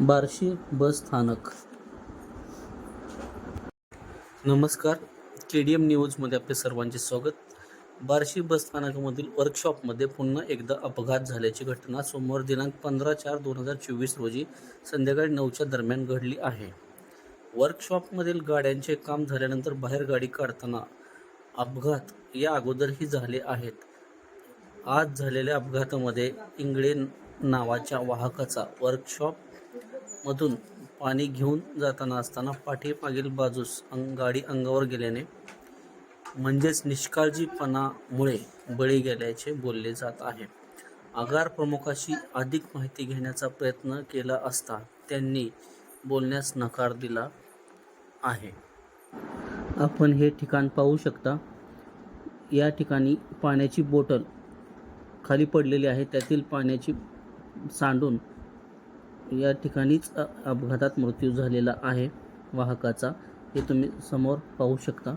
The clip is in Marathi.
बार्शी बस स्थानक. नमस्कार. के डी एम न्यूजमध्ये आपले सर्वांचे स्वागत. बार्शी बस स्थानकामधील वर्कशॉपमध्ये पुन्हा एकदा अपघात झाल्याची घटना सोमवार दिनांक पंधरा चार दोन हजार चोवीस रोजी संध्याकाळी नऊच्या दरम्यान घडली आहे. वर्कशॉपमधील गाड्यांचे काम झाल्यानंतर बाहेर गाडी काढताना अपघात या अगोदरही झाले आहेत. आज झालेल्या अपघातामध्ये इंगळे नावाच्या वाहकाचा वर्कशॉप मधून पाणी घेऊन जाताना असताना पाठीमागील बाजूस अंग गाडी अंगावर गेल्याने म्हणजेच निष्काळजीपणामुळे बळी गेल्याचे बोलले जात आहे. आगार प्रमुखाशी अधिक माहिती घेण्याचा प्रयत्न केला असता त्यांनी बोलण्यास नकार दिला आहे. आपण हे ठिकाण पाहू शकता. या ठिकाणी पाण्याची बोटल खाली पडलेली आहे. त्यातील पाण्याची सांडून या ठिकाणीच अपघातात मृत्यू झालेला आहे वाहकाचा. हे तुम्ही समोर पाहू शकता.